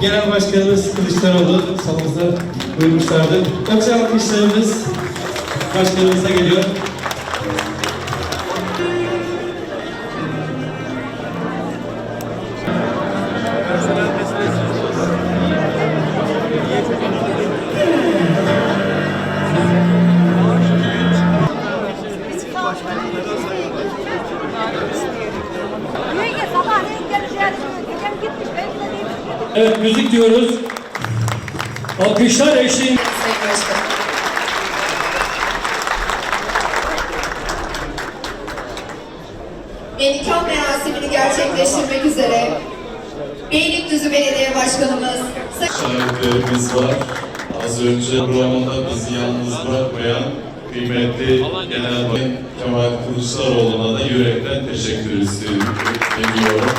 Genel Başkanımız Kılıçdaroğlu salonumuza buyurmuşlardı. Yoksa alkışlarımız başkanımıza geliyor. Evet müzik diyoruz. Alkışlar eşliğinde. Nikah merasimini gerçekleştirmek üzere Beylikdüzü Belediye Başkanımız Sayın şahitlerimiz var. Az önce programında bizi yalnız bırakmayan kıymetli Genel Başkan Kemal Kılıçdaroğlu'na da yürekten teşekkür ediyorum.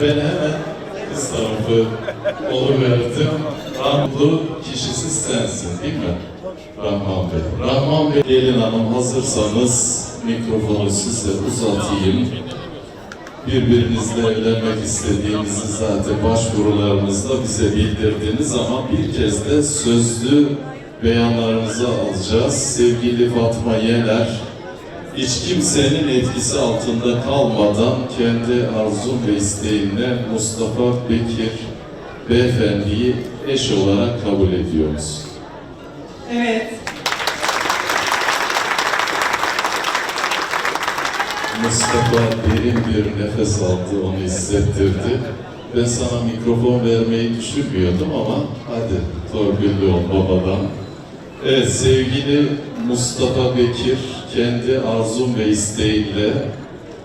Ben hemen kız tarafı oluverdim. Ramlu kişisi sensin değil mi? Rahman Bey. Rahman Bey, gelin hanım hazırsanız mikrofonu size uzatayım birbirinizle evlenmek istediğinizi zaten başvurularınızda bize bildirdiniz ama bir kez de sözlü beyanlarınızı alacağız. Sevgili Fatma Yener, hiç kimsenin etkisi altında kalmadan kendi arzum ve isteğinle Mustafa Bekir Beyefendi'yi eş olarak kabul ediyor musun? Evet. Mustafa derin bir nefes aldı, onu hissettirdi. Ben sana mikrofon vermeyi düşünmüyordum ama hadi torpilli ol babadan. Evet sevgili Mustafa Bekir kendi arzum ve isteğiyle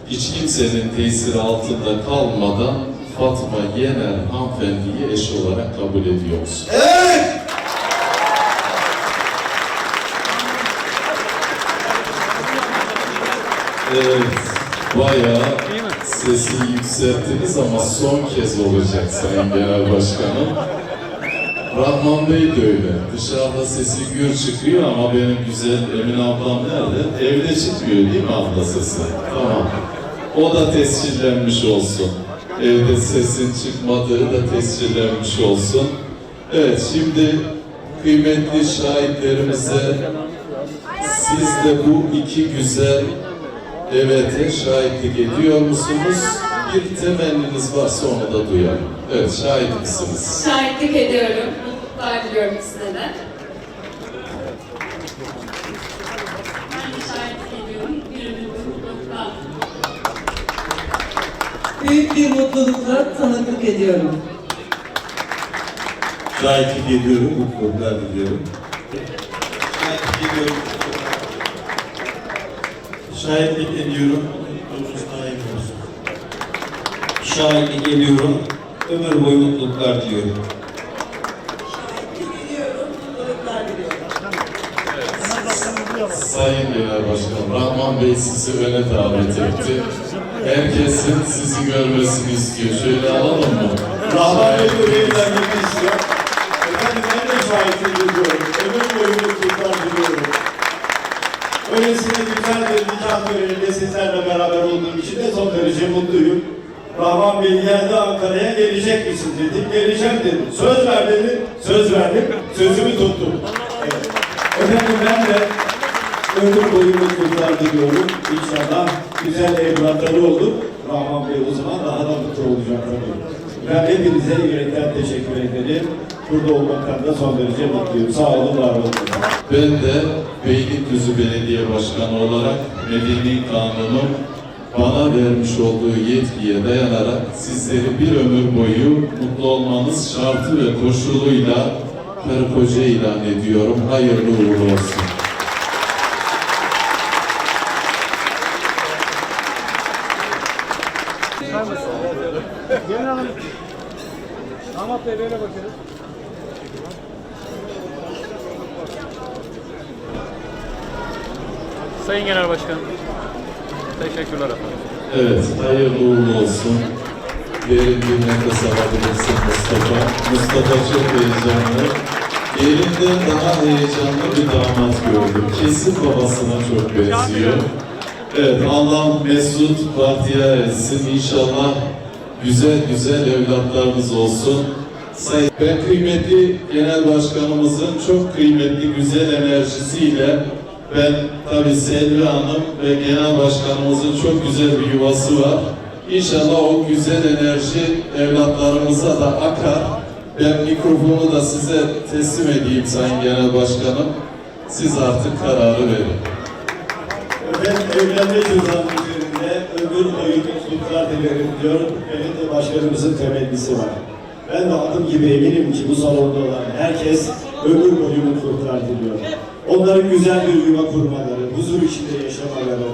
hiç kimsenin tesiri altında kalmadan Fatma Yener hanımefendiyi eş olarak kabul ediyor musun? Evet, bayağı sesi yükselttiniz ama son kez olacak Sayın Genel Başkanım. Rahman Bey de öyle. Dışarıda sesi gür çıkıyor ama benim güzel Emin ablam nerede? Evde çıkmıyor değil mi abla sesi? Tamam. O da tescillenmiş olsun. Evde sesin çıkmadığı da tescillenmiş olsun. Evet, şimdi kıymetli şahitlerimize siz de bu iki güzel evete şahitlik ediyor musunuz? Bir temenniniz varsa onu da duyalım. Evet, şahit misiniz? Şahitlik ediyorum. Mutluluklar diliyorum size de. Ben de şahitlik ediyorum. Bir ömür boyu mutluluklar. Büyük bir mutlulukla tanıklık ediyorum. Şahitlik ediyorum, mutluluklar diliyorum. Şahitlik ediyorum. Şahitlik ediyorum, mutluluğunuz daim olsun. Şahitlik ediyorum, ömür boyu mutluluklar diliyorum. Sayın Genel Başkanım, Rahman Bey sizi öne davet etti. Herkesin sizi görmesini istiyor. Şöyle alalım mı? Rahman Bey buraya gelmek istiyor. Efendim ben de şahitlik ediyorum. Ömür boyu mutluluklar diliyorum. Öylesine güzel bir nikah töreninde sizlerle beraber olduğum için de son derece mutluyum. Rahman Bey geldi Ankara'ya gelecek misin dedim. Geleceğim dedim. Söz ver dedim. Söz verdim. Sözümü tuttum. Evet. Efendim ben de ömür boyu mutluluklar diliyorum. İnşallah güzel evlatları olur. Rahman Bey o zaman daha da mutlu olacak tabii. Ben hepinize yürekten teşekkür ederim. Burada olmaktan da son derece mutluyum. Sağ olun, var olun. Ben de Beylikdüzü Belediye Başkanı olarak Medeni Kanun'un bana vermiş olduğu yetkiye dayanarak sizleri bir ömür boyu mutlu olmanız şartı ve koşuluyla karı koca ilan ediyorum. Hayırlı uğurlu olsun. Damat Bey böyle bakıyoruz. Sayın Genel Başkanım, teşekkürler efendim. Evet, hayırlı uğurlu olsun. Derin bir nefes alabilirsin Mustafa. Mustafa çok heyecanlı. Elinden daha heyecanlı bir damat gördüm. Kesin babasına çok benziyor. Evet, Allah Mesut Bahtiyar etsin. İnşallah güzel güzel evlatlarımız olsun. Sayın ben kıymetli genel başkanımızın çok kıymetli güzel enerjisiyle ben tabi Selvi Hanım ve genel başkanımızın çok güzel bir yuvası var. İnşallah o güzel enerji evlatlarımıza da akar. Ben mikrofonu da size teslim edeyim Sayın Genel Başkanım. Siz artık kararı verin. Efendim evlenme cüzdanı üzerinde ömür boyu mutluluklar dilerim diyor. Belediye başkanımızın temennisi var. Ben de adım gibi eminim ki bu salonda olan herkes ömür boyu mutluluklar diliyor. Onların güzel bir yuva kurmaları, huzur içinde yaşamaları,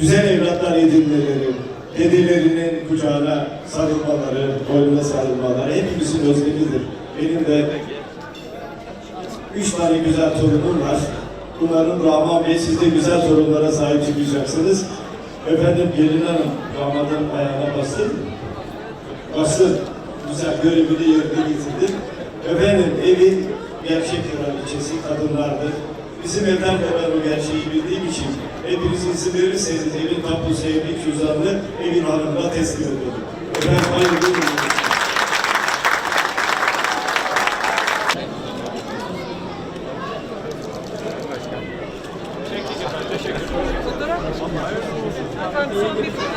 güzel evlatlar edinmeleri, dedelerinin kucağına sarılmaları, boynuna sarılmaları hepimizin özlemidir. Benim de üç tane güzel torunum var. Umarım Rahman Bey siz de güzel torunlara sahip çıkacaksınız. Efendim gelin hanım, damadın ayağına bastın mı? Bastın. Güzel görevini yerine getirdin. Efendim evin gerçek kraliçesi kadınlardır. Bizim evden de ben o gerçeği bildiğim için hepiniz izin verirseniz evin tapusu, evin cüzdanını evin hanımına teslim edelim. Efendim hayırlı